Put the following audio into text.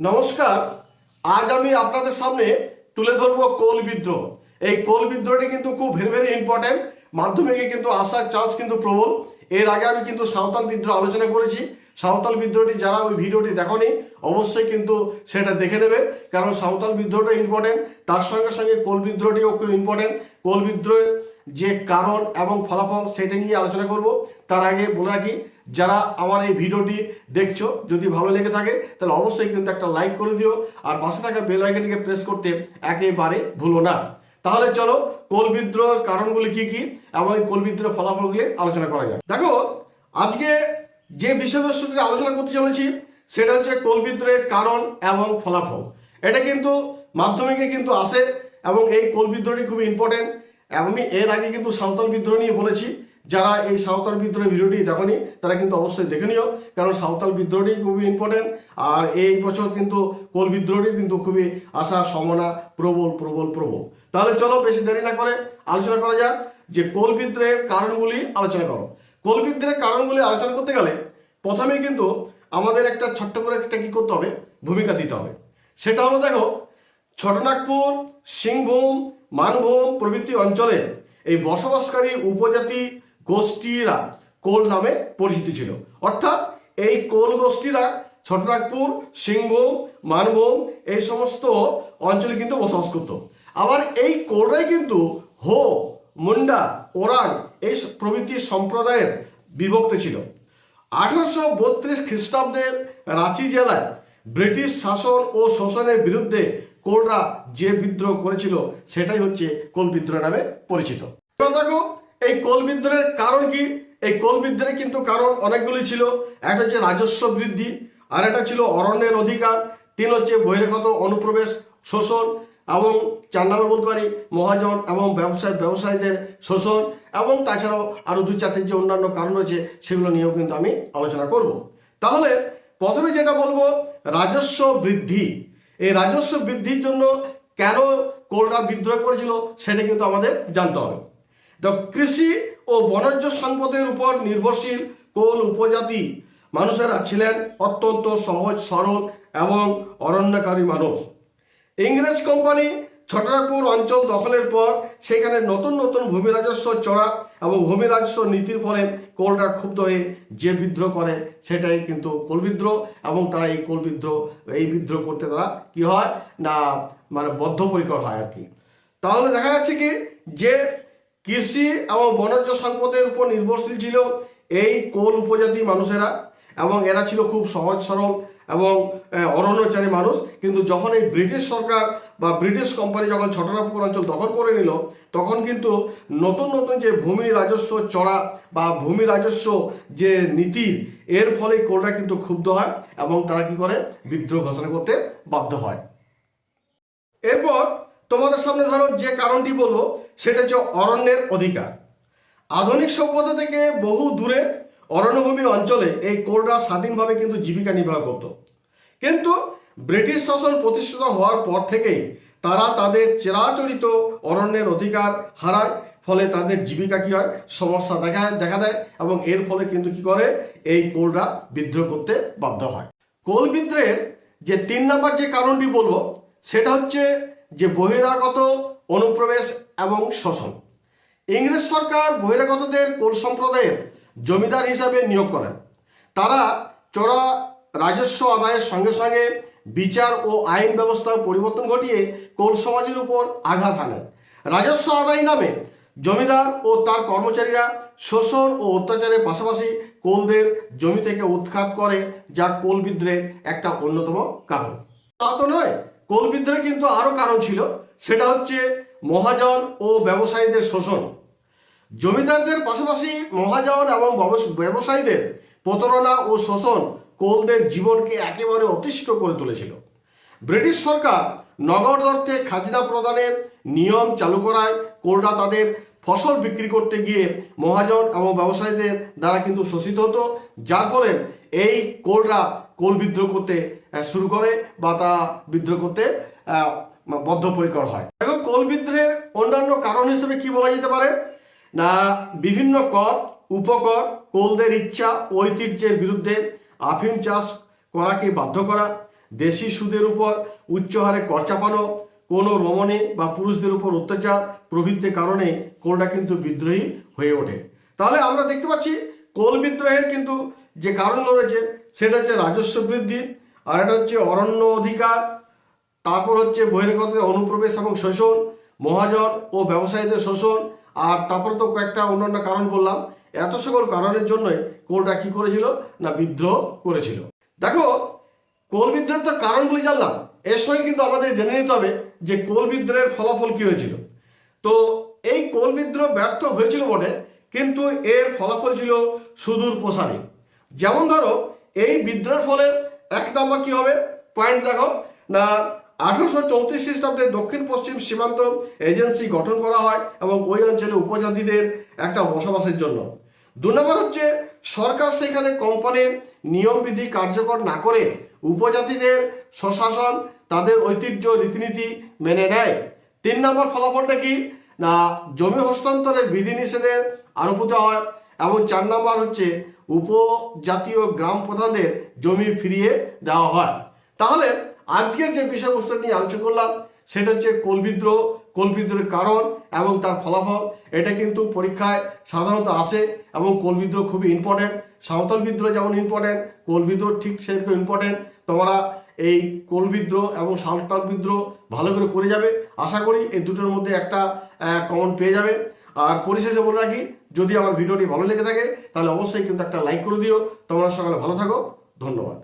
নমস্কার, আজ আমি আপনাদের সামনে তুলে ধরবো কোল বিদ্রোহ। এই কোল বিদ্রোহটি কিন্তু খুব ভেরি ভেরি ইম্পর্টেন্ট মাধ্যমিকে কিন্তু আসার চান্স কিন্তু প্রবল। এর আগে আমি কিন্তু সাঁওতাল বিদ্রোহ আলোচনা করেছি। সাঁওতাল বিদ্রোহটি যারা ওই ভিডিওটি দেখনি, অবশ্যই কিন্তু সেটা দেখে নেবে। কারণ সাঁওতাল বিদ্রোহটা ইম্পর্টেন্ট তার সঙ্গে সঙ্গে কোল বিদ্রোহটিও খুব ইম্পর্টেন্ট কোল বিদ্রোহের যে কারণ এবং ফলাফল সেটা নিয়ে আলোচনা করব। তার আগে বলে রাখি, যারা আমার এই ভিডিওটি দেখছ, যদি ভালো লেগে থাকে, তাহলে অবশ্যই কিন্তু একটা লাইক করে দিও আর পাশে থাকা বেল আইকনটিকে প্রেস করতে একেবারে ভুলো না। তাহলে চলো, কোল বিদ্রোহের কারণগুলি কি কি এবং এই কোল বিদ্রোহের ফলাফলগুলি আলোচনা করা যায় দেখো, আজকে যে বিষয়বস্তুটি আলোচনা করতে চলেছি, সেটা হচ্ছে কোল বিদ্রোহের কারণ এবং ফলাফল। এটা কিন্তু মাধ্যমিকে কিন্তু আসে এবং এই কোল বিদ্রোহটি খুবই ইম্পর্টেন্ট আমি এর আগে কিন্তু সাঁওতাল বিদ্রোহ নিয়ে বলেছি, যারা এই সাঁওতাল বিদ্রোহের ভিডিওটি দেখনি, তারা কিন্তু অবশ্যই দেখে নিও, কারণ সাঁওতাল বিদ্রোহটি খুবই ইম্পর্টেন্ট আর এই বছর কিন্তু কোল বিদ্রোহটি কিন্তু খুবই আশার সম্ভাবনা প্রবল প্রবল প্রবল। তাহলে চলো বেশি দেরি না করে আলোচনা করা যাক যে কোল বিদ্রোহের কারণগুলি আলোচনা করো। কোল বিদ্রোহের কারণগুলি আলোচনা করতে গেলে প্রথমে কিন্তু আমাদের একটা ছোট্ট করে একটা কী করতে হবে? ভূমিকা দিতে হবে। সেটা হলো দেখো, ছটনাগপুর, সিংভূম মানভূম প্রভৃতি অঞ্চলে এই বসবাসকারী উপজাতি গোষ্ঠীরা কোল নামে পরিচিত ছিল। অর্থাৎ এই কোল গোষ্ঠীরা ছোটনাগপুর, সিংভূম, মানভূম এই সমস্ত অঞ্চলে কিন্তু বসবাস করত। আবার এই কোলরাই কিন্তু হো, মুন্ডা, ওরাং এই প্রভৃতি সম্প্রদায়ের বিভক্ত ছিল। আঠারোশো বত্রিশ খ্রিস্টাব্দে রাঁচি জেলায় ব্রিটিশ শাসন ও শোষণের বিরুদ্ধে কোলরা যে বিদ্রোহ করেছিল, সেটাই হচ্ছে কোল বিদ্রোহ নামে পরিচিত। দেখো, এই কোল বিদ্রোহের কারণ কি? এই কোল বিদ্রোহের কিন্তু কারণ অনেকগুলি ছিল। একটা হচ্ছে রাজস্ব বৃদ্ধি, আর একটা ছিল অরণ্যের অধিকার। তিন হচ্ছে বহিরাগত অনুপ্রবেশ, শোষণ, এবং চার নম্বর বলতে পারি মহাজন এবং ব্যবসায়, ব্যবসায়ীদের শোষণ, এবং তাছাড়াও আরও দু চারটে যে অন্যান্য কারণ রয়েছে, সেগুলো নিয়েও কিন্তু আমি আলোচনা করব। তাহলে প্রথমে যেটা বলব, রাজস্ব বৃদ্ধি। এই রাজস্ব বৃদ্ধির জন্য কেন কোলরা বিদ্রোহ করেছিল সেটা কিন্তু আমাদের জানতে হবে। তো কৃষি ও বনজ সম্পদের উপর নির্ভরশীল কোল উপজাতি মানুষেরা ছিলেন অত্যন্ত সহজ, সরল এবং অরণ্যকারী মানুষ। ইংরেজ কোম্পানি ছটনাগপুর অঞ্চল দখলের পর সেখানে নতুন নতুন ভূমি রাজস্ব চড়া এবং ভূমি রাজস্ব নীতির ফলে কোলরা ক্ষুব্ধ হয়ে যে বিদ্রোহ করে সেটাই কিন্তু কোল বিদ্রোহ এবং তারা এই কোল বিদ্রোহ, এই বিদ্রোহ করতে তারা কি হয় না মানে বদ্ধপরিকর হয় আর কি। তাহলে দেখা যাচ্ছে কি যে কৃষি এবং বনজ সম্পদের উপর নির্ভরশীল ছিল এই কোল উপজাতি মানুষেরা। এবং এরা ছিল খুব সহজ সরল এবং অরণ্যচারী মানুষ। কিন্তু যখন এই ব্রিটিশ সরকার বা ব্রিটিশ কোম্পানি যখন ছটনাপুর অঞ্চল দখল করে নিল, তখন কিন্তু নতুন নতুন যে ভূমি রাজস্ব চড়া বা ভূমি রাজস্ব যে নীতি, এর ফলে কোলরা কিন্তু ক্ষুব্ধ হয় এবং তারা কি করে? বিদ্রোহ ঘোষণা করতে বাধ্য হয়। এরপর তোমাদের সামনে ধরো যে কারণটি বলব সেটা হচ্ছে অরণ্যের অধিকার। আধুনিক সভ্যতা থেকে বহু দূরে অরণ্যভূমি অঞ্চলে এই কোলরা স্বাধীনভাবে কিন্তু জীবিকা নির্বাহ করত। কিন্তু ব্রিটিশ শাসন প্রতিষ্ঠিত হওয়ার পর থেকেই তারা তাদের চেরাচরিত অরণ্যের অধিকার হারায়। ফলে তাদের জীবিকা কি হয়? সমস্যা দেখা দেখা দেয় এবং এর ফলে কিন্তু কি করে? এই কোলরা বিদ্রোহ করতে বাধ্য হয়। কোল বিদ্রোহের যে তিন নাম্বার যে কারণটি বলব, সেটা হচ্ছে যে বহিরাগত অনুপ্রবেশ এবং শোষণ। ইংরেজ সরকার বহিরাগতদের কোল সম্প্রদায়ের জমিদার হিসাবে নিয়োগ করেন। তারা চড়া, রাজস্ব আদায়ের সঙ্গে সঙ্গে বিচার ও আইন ব্যবস্থার পরিবর্তন ঘটিয়ে কোল সমাজের উপর আঘাত হানেন। রাজস্ব আদায় নামে জমিদার ও তার কর্মচারীরা শোষণ ও অত্যাচারের পাশাপাশি কোলদের জমি থেকে উৎখাত করে, যা কোল বিদ্রোহের একটা অন্যতম কারণ। তা তো নয়, কোল বিদ্রোহে কিন্তু আরও কারণ ছিল। সেটা হচ্ছে মহাজন ও ব্যবসায়ীদের শোষণ। জমিদারদের পাশাপাশি মহাজন এবং ব্যবস- ব্যবসায়ীদের প্রতারণা ও শোষণ কোলদের জীবনকে একেবারে অতিষ্ঠ করে তুলেছিল। ব্রিটিশ সরকার নগদ অর্থে খাজনা প্রদানের নিয়ম চালু করায় কোলরা তাদের ফসল বিক্রি করতে গিয়ে মহাজন এবং ব্যবসায়ীদের দ্বারা কিন্তু শোষিত হতো, যার ফলে এই কোলরা কোল বিদ্রোহ করতে শুরু করে বা তা বিদ্রোহ করতে বদ্ধপরিকর হয়। এখন কোল বিদ্রোহের অন্যান্য কারণ হিসেবে কি বলা যেতে পারে? না, বিভিন্ন কর, উপকর, কোলদের ইচ্ছা, ঐতিহ্যের বিরুদ্ধে আফিম চাষ করাকে বাধ্য করা, দেশি সুদের উপর উচ্চ হারে কর চাপানো, কোনো রমণী বা পুরুষদের উপর অত্যাচার প্রভৃতির কারণে কোলটা কিন্তু বিদ্রোহী হয়ে ওঠে। তাহলে আমরা দেখতে পাচ্ছি, কোল বিদ্রোহের কিন্তু যে কারণগুলো রয়েছে, সেটা হচ্ছে রাজস্ব বৃদ্ধি, আর এটা হচ্ছে অরণ্য অধিকার, তারপর হচ্ছে বহিরাগতদের অনুপ্রবেশ এবং শোষণ, মহাজন ও ব্যবসায়ীদের শোষণ আর তারপর তো কয়েকটা অন্যান্য কারণ বললাম। এত সকল কারণের জন্যই কোলটা কি করেছিল? না বিদ্রোহ করেছিল। দেখো, কোল বিদ্রোহের তো কারণগুলি জানলাম। এর সঙ্গে কিন্তু আমাদের জেনে নিতে হবে যে কোল বিদ্রোহের ফলাফল কি হয়েছিল। তো এই কোল বিদ্রোহ ব্যর্থ হয়েছিল বটে, কিন্তু এর ফলাফল ছিল সুদূর প্রসারী। যেমন ধরো, এই বিদ্রোহের ফলে এক নম্বর কি হবে? পয়েন্ট দেখো। না আঠারোশো চৌত্রিশ খ্রিস্টাব্দে দক্ষিণ পশ্চিম সীমান্ত এজেন্সি গঠন করা হয় এবং ওই অঞ্চলে উপজাতিদের একটা বসবাসের জন্য। দু নম্বর হচ্ছে, সরকার সেখানে কোম্পানির নিয়মবিধি কার্যকর না করে উপজাতিদের স্বশাসন, তাদের ঐতিহ্য, রীতিনীতি মেনে নেয়। তিন নম্বর ফলাফলটা কি? না, জমি হস্তান্তরের বিধিনিষেধের আরোপিত হয় এবং চার নম্বর হচ্ছে, উপজাতীয় গ্রাম প্রধানদের জমি ফিরিয়ে দেওয়া হয়। তাহলে আজকের যে বিষয়বস্তু নিয়ে আলোচনা করলাম, সেটা হচ্ছে কোল বিদ্রোহ, কোল বিদ্রোহের কারণ এবং তার ফলাফল। এটা কিন্তু পরীক্ষায় সাধারণত আসে এবং কোল বিদ্রোহ খুবই ইম্পর্টেন্ট সাঁওতাল বিদ্রোহ যেমন ইম্পর্টেন্ট কোল বিদ্রোহ ঠিক সেরকম ইম্পর্টেন্ট তোমরা এই কোল বিদ্রোহ এবং সাঁওতাল বিদ্রোহ ভালো করে করে যাবে। আশা করি এই দুটোর মধ্যে একটা কমন পেয়ে যাবে। আর পরিশেষে বলে রাখি, যদি আমার ভিডিওটি ভালো লেগে থাকে, তাহলে অবশ্যই কিন্তু একটা লাইক করে দিও। তোমরা সকালে ভালো থাকো। ধন্যবাদ।